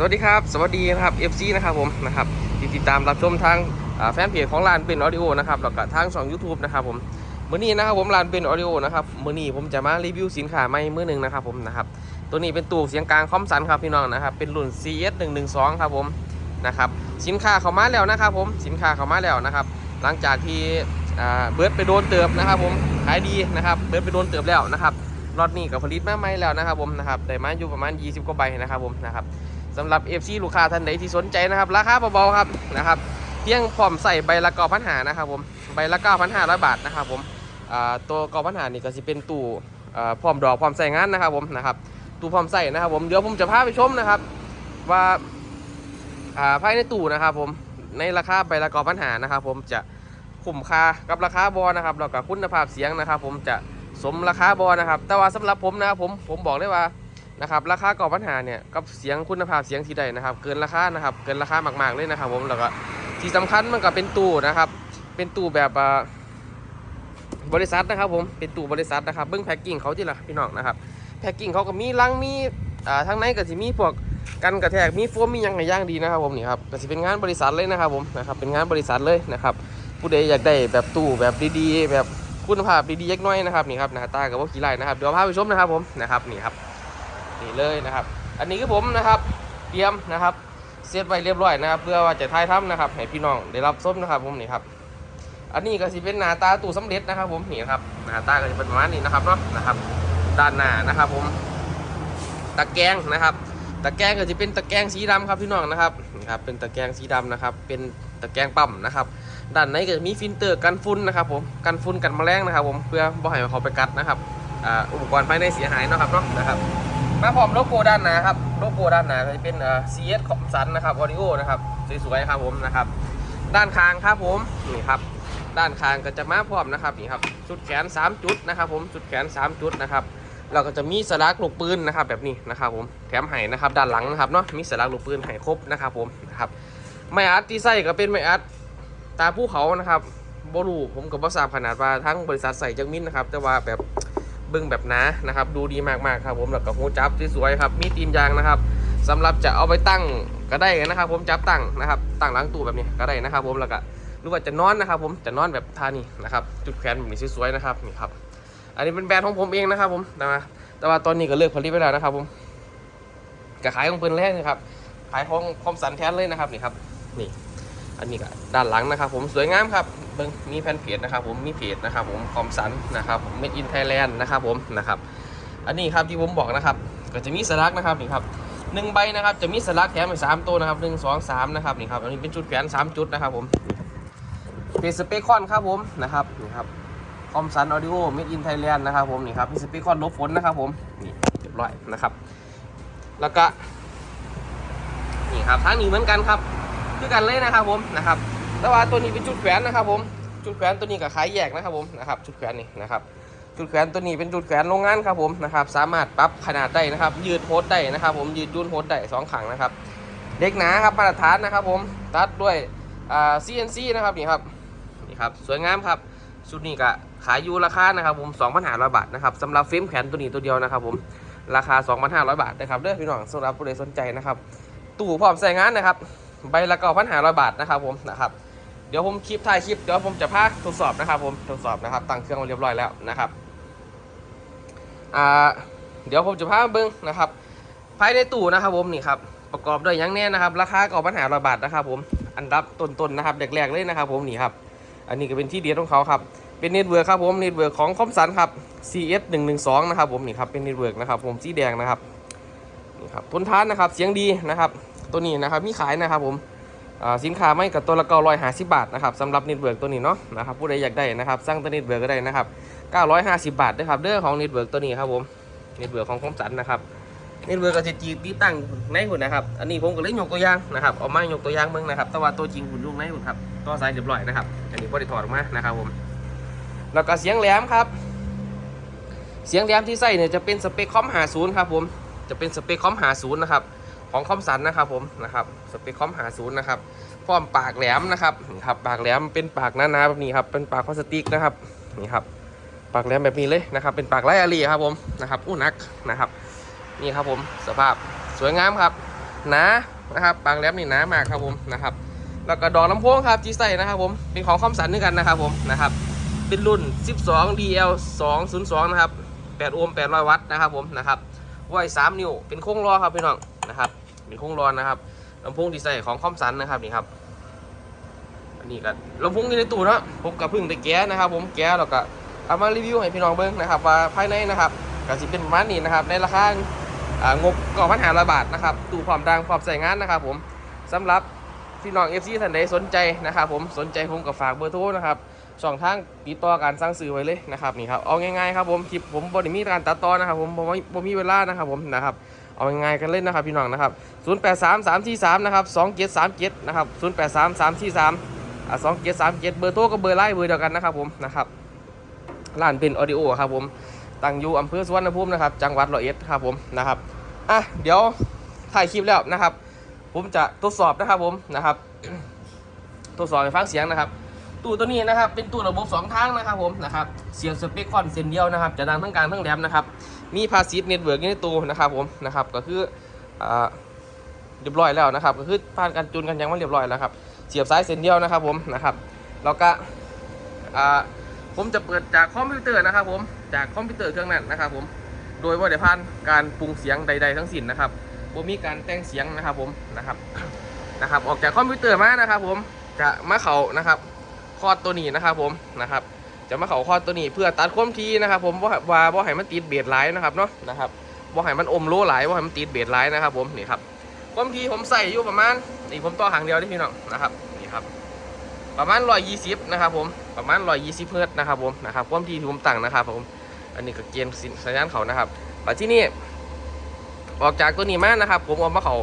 สวัสดีครับ สวัสดีนะครับ FC นะครับผมนะครับติดตามรับชมทางแฟนเพจของร้านเป็นออดิโอนะครับแล้วก็ทางช่อง YouTube นะครับผมมื้อนี้นะครับผมร้านเป็นออดิโอนะครับมื้อนี้ผมจะมารีวิวสินค้าใหม่มื้อหนึงนะครับผมนะครับตัวนี้เป็นตู้เสียงกลางคอมสันครับพี่น้องนะครับเป็นรุ่น CS 112ครับผมนะครับสินค้าเข้ามาแล้วนะครับผมสินค้าเข้ามาแล้วนะครับหลังจากที่เบิร์ดไปโดนเติบนะครับผมขายดีนะครับเบิร์ดไปโดนเติบแล้วนะครับรอดนี้กับผลิตมาใหม่แล้วนะครับผมนะครับได้มาอยู่ประมาณ 20กว่าใบนะครับผมนะครับ สำหรับ FC ลูกค้าท่านใดที่สนใจนะครับ ราคาเบาๆครับนะครับเพียงพร้อมใส่ใบละก้าพันหานะครับผมใบละเก้าพันห้าร้อยบาทนะครับผมตัวก้าพันหานี่ก็จะเป็นตู้พร้อมดอกพร้อมใส่งานนะครับผมนะครับตู้พร้อมใส่นะครับผมเดี๋ยวผมจะพาไปชมนะครับว่าภายในตู้นะครับผมในราคาใบละก้าพันหานะครับผมจะคุ้มค่ากับราคาบอนะครับแล้วก็คุณภาพเสียงนะครับ ผมจะสมราคาบอนะครับ แต่ว่าสำหรับผมนะครับผมผมบอกได้ว่า นะครับราคาก่อปัญหาเนี่ยกับเสียงคุณภาพเสียงที่ใดนะครับ เกินราคานะครับเกินราคามาก ๆเลยนะครับผมแล้วก็ที่สำคัญมันก็เป็นตู้นะครับ เป็นตู้แบบบริษัทนะครับ ผมเป็นตู้บริษัทนะครับเบิ้องแพ็กกิ้งเขาที่ละพี่น้องนะครับแพ็กกิ้งเขาก็มีลังมีอ่าทั้งในก็จะมีพวกกันกระแทกมีโฟมมียังไงย่างดีนะครับผมนี่ครับก็จะเป็นงานบริษัทเลยนะครับผมนะครับเป็นงานบริษัทเลยนะครับผู้ใดอยากได้แบบตู้แบบดีๆ แบบคุณภาพดีๆเล็กน้อยนะครับนี่ครับหน้าตากับว่าขี้ไรนะครับเดี๋ยวพาไปชมนะครับผมนะครับนี่ครับ นี่เลยนะครับ อันนี้คือผมนะครับเตรียมนะครับเซตไว้เรียบร้อยนะครับ เพื่อว่าจะถ่ายทำนะครับให้พี่น้องได้รับชมนะครับผมนี่ครับ อันนี้ก็สิเป็นหน้าตาตู้สำเร็จนะครับ ผมนี่นครับหน้าตาก็จะเป็นประมาณนี้นะครับเนาะนะครับ ด้านหน้านะครับ ผมตะแกรงนะครับ ตะแกรงก็จะเป็นตะแกรงสีดำครับพี่น้องนะครับนี่ครับ เป็นตะแกรงสีดำนะครับ เป็นตะแกรงปั๊มนะครับ ด้านในก็จะมีฟิลเตอร์กันฝุ่นนะครับ ผมกันฝุ่นกันแมลงนะครับ ผมเพื่อบ่ให้เขาไปกัดนะครับอุปกรณ์ภายในเสียหายเนาะครับเนาะนะครับ มาพร้อมโลโก้ด้านหน้าครับโลโก้ด้านหน้าจะเป็นเอ่อ CS ของสันนะครับออดิโอนะครับสวยๆครับผมนะครับ ด้านข้างครับผมนี่ครับ ด้านข้างก็จะมาพร้อมนะครับนี่ครับชุดแขน 3 จุดนะครับผมชุดแขน 3 จุดนะครับเราก็จะมีสลักลูกปืนนะครับแบบนี้นะครับผมแถมไห้นะครับด้านหลังนะครับเนาะมีสลักลูกปืนไห้ครบนะครับผมนะครับไม่อัดที่ใส่ก็เป็นไม่อัดตาภูเขานะครับบรูผมกับบ่ทราบขนาดว่าทั้งบริษัทใส่จังมินนะครับแต่ว่าแบบ เบิ้งแบบหนานะครับ ดูดีมากๆครับผมแล้วก็หูจับที่สวยครับ มีตีนยางนะครับสำหรับจะเอาไปตั้งก็ได้นะครับ ผมจับตั้งนะครับ ตั้งหล้างตู้แบบนี้ก็ได้นะครับ ผมแล้วก็หรือว่าจะนอนนะครับ ผมจะนอนแบบท่านี้นะครับ จุดแขนแบบนี้สวยๆนะครับนี่ครับ อันนี้เป็นแบรนด์ของผมเองนะครับผมนะแต่ว่าตอนนี้ก็เลิกผลิตไปแล้วนะครับ ผมก็ขายของเพิ่นแรกนะครับ ขายของคอมสันแทนเลยนะครับนี่ครับ นี่ อันนี้ก็ด้านหลังนะครับผมสวยงามครับเบิ่งมีแฟนเพจนะครับผมมีเพจนะครับผมคอมสันนะครับเมดอินไทยแลนด์นะครับผมนะครับอันนี้ครับที่ผมบอกนะครับก็จะมีสลักนะครับนี่ครับหนึ่งใบนะครับจะมีสลักแถมอีกสามตัวนะครับหนึ่งสองสามนะครับนี่ครับอันนี้เป็นจุดแขวนสามจุดนะครับผมเป็นสเปคคอนครับผมนะครับนี่ครับคอมสันออดิโอเมดอินไทยแลนด์นะครับผมนี่ครับมีสเปคคอนลบฝนนะครับผมนี่เรียบร้อยนะครับ แล้วก็นี่ครับทั้งนี้เหมือนกันครับ คือกันเลยนะครับผมนะครับแต่ว่าตัวนี้เป็นจุดแขวนนะครับผมจุดแขวนตัวนี้ก็ขายแยกนะครับผมนะครับจุดแขวนนี่นะครับจุดแขวนตัวนี้เป็นจุดแขวนโรงงานครับผมนะครับสามารถปรับขนาดได้นะครับ ยืดโฮสได้นะครับ ผมยืดยุ่นโฮสได้สองขังนะครับ เด็กหนาครับมาตรฐานนะครับผมตัดด้วยอ่า CNC นะครับนี่ครับนี่ครับสวยงามครับชุดนี้ก็ขายอยู่ราคานะครับผม2,500บาทนะครับสำหรับเฟรมแขนตัวนี้ตัวเดียวนะครับผมราคา 2,500 บาทนะครับเด้อพี่น้องสำหรับผู้ใดสนใจนะครับ ตู้พร้อมใส่งานนะครับ ใบละเก้าพันห้าร้อยบาทนะครับผมนะครับเดี๋ยวผมคลิปถ่ายคลิปเดี๋ยวผมจะพาทดสอบนะครับผมทดสอบนะครับตั้งเครื่องไว้เรียบร้อยแล้วนะครับอ่าเดี๋ยวผมจะพาเบิ้งนะครับภายในตู้นะครับผมนี่ครับประกอบด้วยยังแน่นะครับ ราคาเก้าพันหาร้อยบาทนะครับ ผมอันดับต้นๆนะครับแรกๆเลยนะครับ ผมนี่ครับอันนี้ก็เป็นที่เดียดของเขาครับเป็นเน็ตเวิร์กครับผมเน็ตเวิร์กของคอมสันครับ CS 1 1 2นะครับผมนี่ครับเป็นเน็ตเวิร์กนะครับผมสีแดงนะครับนี่ครับทนทานนะครับเสียงดีนะครับ ตัวนี้นะครับมีขายนะครับผมสินค้าไม่กับตัวละเก้าร้อยห้าสิบบาทนะครับสำหรับเน็ตเวิร์กตัวนี้เนาะนะครับผู้ใดอยากได้นะครับสร้างตัวเน็ตเวิร์กก็ได้นะครับเก้าร้อยห้าสิบบาทนะครับเด้อของเน็ตเวิร์กตัวนี้ครับผมเน็ตเวิร์กของคมสันนะครับเน็ตเวิร์กก็จะจีตีตั้งในหุ่นนะครับอันนี้ผมก็เลยยกตัวอย่างนะครับเอามายกตัวอย่างเบิ่งนะครับแต่ว่าตัวจริงหุ่นยุ่งในหุ่นครับตัวสายเรียบร้อยนะครับอันนี้พอได้ถอดออกมานะครับผมแล้วก็เสียงแหลมครับ เสียงแหลมที่ใส่เนี่ยจะเป็นสเปคคอม50ครับผมจะเป็นสเปคคอม50นะครับ ของคอมสันนะครับผมนะครับสเปคคอมหาศูนย์นะครับพร้อมปากแหลมนะครับนี่ครับปากแหลมเป็นปากหนาๆแบบนี้ครับเป็นปากพลาสติกนะครับนี่ครับปากแหลมแบบนี้เลยนะครับ เป็นปากไรอารีครับผมนะครับอู้นักนะครับนี่ครับผมสภาพสวยงามครับหนานะครับบางแหลมนี่หนามากครับผมนะครับแล้วก็ดอกลำโพงครับจีใส่นะครับผมเป็นของคอมสันด้วยกันนะครับผมนะครับเป็นรุ่น 12 DL 202 นะครับ 8 โอห์ม 800 วัตต์นะครับผมนะครับไว้3นิ้ว เป็นโค้งล้อครับพี่น้อง นะครับเป็นโค้งล้อนนะครับลำโพงที่ใส่ของคอมสันนะครับนี่ครับอันนี้ก็ลำโพงที่ในตู้นะผมกับพึ่งได้แก้นะครับ ผมแก้แล้วก็เอามารีวิวให้พี่น้องเบิ้งนะครับว่าภายในนะครับก็สิเป็นประมาณนี้นะครับในราคางบก่อพันหาร้อยบาทนะครับตู้พร้อมดังพร้อมใส่งานนะครับ ผมสำหรับพี่น้องเอฟซีท่านใดสนใจนะครับ ผมสนใจผมก็ฝากเบอร์โทรนะครับช่องทางติดต่อการสั่งซื้อไว้เลยนะครับนี่ครับเอาง่ายๆครับผมคลิปผมบริมีการตัดต่อนะครับ ผมผมบ่มีเวลานะครับผมนะครับ เอาง่ายๆกันเล่นนะครับพี่น้องนะครับ 083 343นะครับ2737นะครับ083 343อ่า2737เบอร์โทรกับเบอร์ไลน์เบอร์เดียวกันนะครับผมนะครับร้านเป็นออดิโอครับผมตั้งอยู่อำเภอสุวรรณภูมินะครับจังหวัดร้อยเอ็ดครับผมนะครับอะเดี๋ยวถ่ายคลิปแล้วนะครับ ผมจะทดสอบนะครับผมนะครับทดสอบให้ฟังเสียงนะครับตู้ตัวนี้นะครับเป็นตู้ระบบสองทางนะครับผมนะครับเสียงสเปคคอนเส้นเดียวนะครับจะดังทั้งกลางทั้งแหลมนะครับ มีพาสซีฟเน็ตเวิร์กในตู้นะครับผมนะครับก็คืออเรียบร้อยแล้วนะครับ ก็คือผ่านการจูนกันยังไม่เรียบร้อยแล้วครับเสียบสายเส้นเดียวนะครับผมนะครับแล้วก็ผมจะเปิดจากคอมพิวเตอร์นะครับผมจากคอมพิวเตอร์เครื่องนั้นนะครับผมโดยว่าได้ผ่านการปรุงเสียงใด ๆ ทั้งสิ้นนะครับผมมีการแต่งเสียงนะครับผมนะครับนะครับ ออกจากคอมพิวเตอร์มานะครับ ผมจะมาเขานะครับคอดตัวนี้นะครับผมนะครับ จะมาเขาคอตัวนี้เพื่อตัดความถี่นะครับ ผมว่าว่าว่าให้มันติดเบสไหลนะครับเนาะนะครับว่าให้มันอมโลไหลว่าให้มันติดเบสไหลนะครับ ผมนี่ครับความถี่ผมใส่อยู่ประมาณนี่ผมต่อหางเดียวที่พี่น้องนะครับนี่ครับ ประมาณ120นะครับ ผมประมาณ120เฮิร์ตนะครับ ผมนะครับความถี่ที่ผมตั้งนะครับ ผม อันนี้ก็เกณฑ์สัญญาณเขานะครับแต่ที่นี่ออกจากตัวนี้มานะครับ ผมเอามาเขา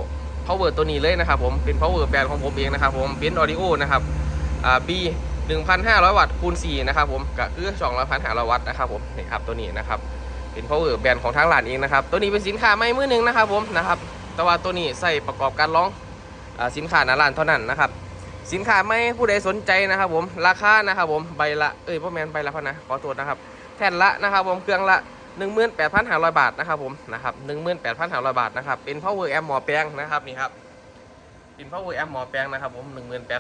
power ตัวนี้เลยนะครับ ผมเป็น power แบรนด์ของผมเองนะครับ ผมเป็น audio นะครับอ่า B 1,500 วัตต์คูณ4นะครับผมก็คือ2,500วัตต์นะครับผมนี่ครับตัวนี้นะครับเป็น power แบรนด์ของทางร้านเองนะครับตัวนี้เป็นสินค้าไม่มือหนึ่งนะครับผมนะครับแต่ว่าตัวนี้ใส่ประกอบการร้องอสินค้าหนาร้านเท่านั้นนะครับสินค้าไม่ผู้ใดสนใจนะครับผมราคานะครับผมใบละเอ้ยพ่อแมนใบละพอนะขอตรวจนะครับแผ่นละนะครับผมเครื่องละ 18,500 บาทนะครับผมนะครับ18,500 บาทนะครับเป็น power amp หมอแปลงนะครับนี่ครับเป็น power amp หมอแปลงนะครับผม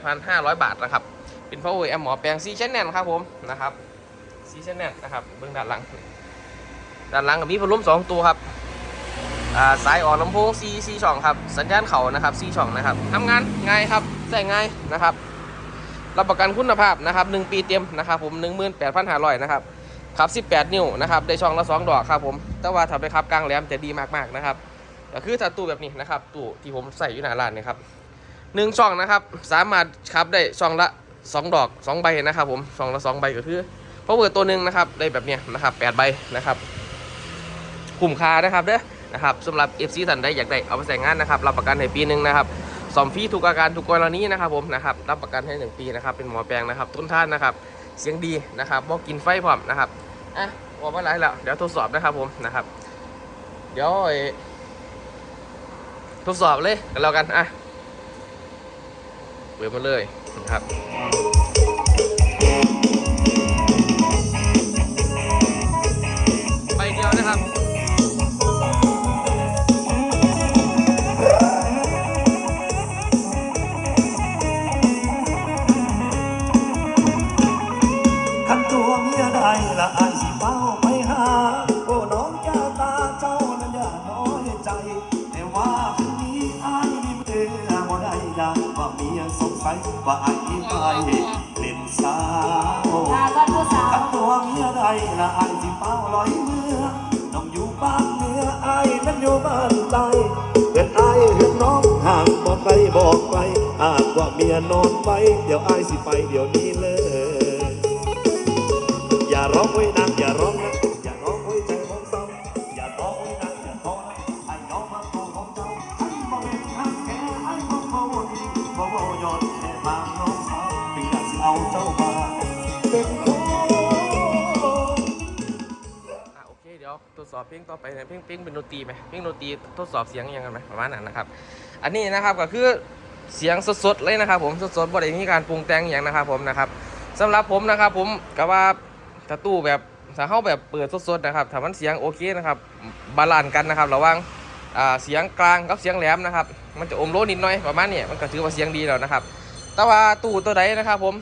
18,500 บาทนะครับ เป็น power amp หมอแปลงซีชั้นแนนครับผมนะครับซีชั้นแนนนะครับเบื้องด้านหลังด้านหลังกับมีพัดลมสองตัวครับาสายออกลำโพง C C ช่องครับสัญญาณเขานะครับ C ช่องนะครับทำงานง่ายครับใส่ง่ายนะครับรับประกันคุณภาพนะครับ1ปีเต็มนะครับผม18,500นะครับครับ 18 นิ้วนะครับได้ช่องละ2ดอกครับผมแต่ว่าถ้าไปครับกลางแหลมจะดีมากๆนะครับก็คือถ้าตู้แบบนี้นะครับตู้ที่ผมใส่อยู่หน้าร้านนะครับหนึ่งช่องนะครับสามารถครับได้ช่องละ 2ดอก2ใบนะครับผมช่องละ2ใบก็คือพาวเวอร์ตัวหนึ่งนะครับได้แบบเนี้ยนะครับ8ใบนะครับคุ้มค่านะครับเด้อนะครับสำหรับ FC ท่านใดอยากได้เอาไปใส่งานนะครับรับประกันให้ปีหนึ่งนะครับสอมฟรีทุกอาการทุกกรณีนะครับผมนะครับรับประกันให้1ปีนะครับเป็นหมอแปลงนะครับต้นท่านนะครับเสียงดีนะครับบอกกินไฟพร้อมนะครับอะบอกมาหลายแล้วเดี๋ยวทดสอบนะครับผมนะครับ เดี๋ยวทดสอบเลยกันแล้วกันอะ เปิดมาเลยนะครับไปเดียวนะครับขันตัวเมียได้ละอา ยสงสัยว่าอายไปเล่นสาวตาก็ผู้สาวขันตัวเมียได้ละอายสิเฝ้าลอยเมื่อน้องอยู่บ้านเนื้ออายนั้นอยู่บ้านใต้เกิดอายเห็นน้องห่างบอกไปบอกไปหากว่าเมียนอนไป เดี๋ยวอายสิไปเดี๋ยวนี้เลย อย่าร้องไว้นะอย่าร้องนะ ดี๋ยวทดสอบเพลงต่อไปนะเพลงเพลงเป็นดนตรีไหมเพลงดนตรีทดสอบเสียงยังไงไหมประมาณนั้นนะครับ อันนี้นะครับก็คือเสียงสดๆเลยนะครับ ผมสดๆบ่ได้มีการปรุงแต่งอย่างนะครับผมนะครับสำหรับผมนะครับ ผมก็ว่าถ้าตู้แบบถ้าเข้าแบบเปิดสดๆนะครับถ้ามันเสียงโอเคนะครับบาลานซ์กันนะครับระหว่างเสียงกลางกับเสียงแหลมนะครับ มันจะอมโลนิดหน่อยประมาณนี้มันก็ถือว่าเสียงดีแล้วนะครับ แต่ว่าตู้ตัวใดนะครับ ผม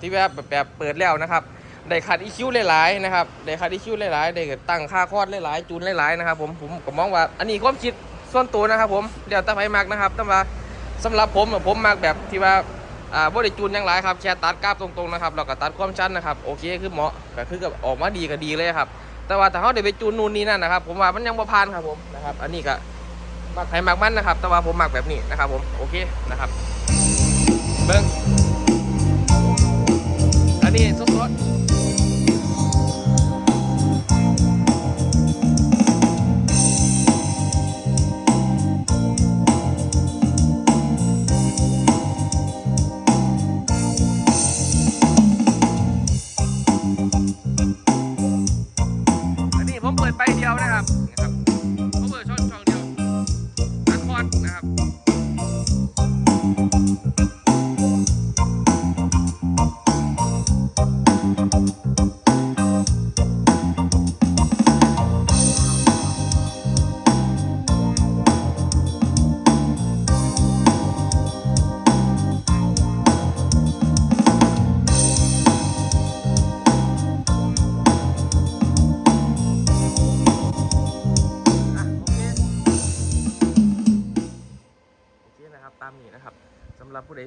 ที่แบบแบบเปิดแล้วนะครับ ได้คัดอีคิวหลายๆนะครับได้คัดอีคิวหลายๆได้ตั้งค่าคอดหลายๆจูนหลายๆนะครับผมผมก็มองว่าอันนี้ความคิดส่วนตัวนะครับผมเดี๋ยวแต่ไฟมักนะครับแต่ว่าสำหรับผมผมมักแบบที่ว่าอ่าบริจูนยังไรครับแค่ตัดกราฟตรงๆนะครับแล้วก็ตัดความชันนะครับโอเคคือเหมาะก็คือกับออกมาดีก็ดีเลยครับแต่ว่าถ้าเขาได้ไปจูนนู่นนี่นั่นนะครับผมว่ามันยังบ่ผ่านครับผมนะครับอันนี้ก็มักใครมักมันนะครับ แต่ว่าผมมักแบบนี้นะครับผมโอเคนะครับเบิ้งอันนี้สดๆ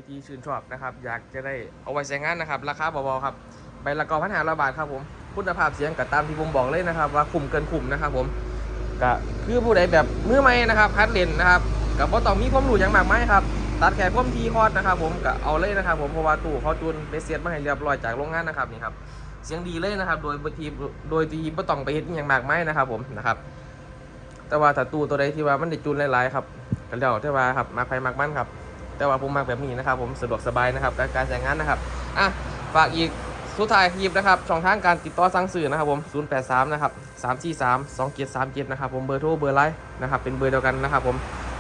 ที่ชื่นชอบนะครับ อยากจะได้เอาไว้ใช้งานนะครับ ราคาเบาๆครับใบละกอพันหาร้อยบาทครับผมคุณภาพเสียงกับตามที่ผมบอกเลยนะครับ ว่าคุ้มเกินคุ้มนะครับผมก็คือผู้ใดแบบมือใหม่นะครับคัดเลนนะครับกับบ่ต้องมีความรู้อย่างมากมายครับตัดแค่ความทีคอดนะครับ ผมก็เอาเลยนะครับ ผมเพราะว่าตู้เขาจูนเบสเซียมาให้เรียบร้อยจากโรงงานนะครับนี่ครับเสียงดีเลยนะครับ โดยบางทีโดยที่บ่ต้องไปเฮ็ดอย่างมากมายนะครับ ผมนะครับ แต่ว่าถ้าตู้ตัวใดที่ว่ามันได้จูนหลายๆครับก็แล้วแต่ว่าครับมักใครมักมันครับ แต่ว่าผมมักแบบนี้นะครับ ผมสะดวกสบายนะครับการการใช้งานนะครับอะฝากอีกสุดท้ายคลิปนะครับช่องทางการติดต่อสั่งซื้อนะครับผม 083 นะครับ 343 2737 นะครับผมเบอร์โทรเบอร์ไลน์นะครับเป็นเบอร์เดียวกันนะครับผม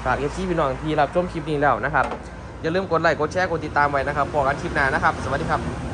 ฝากเอฟซีพี่น้องที่รับชมคลิปนี้แล้วนะครับอย่าลืมกดไลค์กดแชร์กดติดตามไว้นะครับพอกันคลิปหน้านะครับ สวัสดีครับ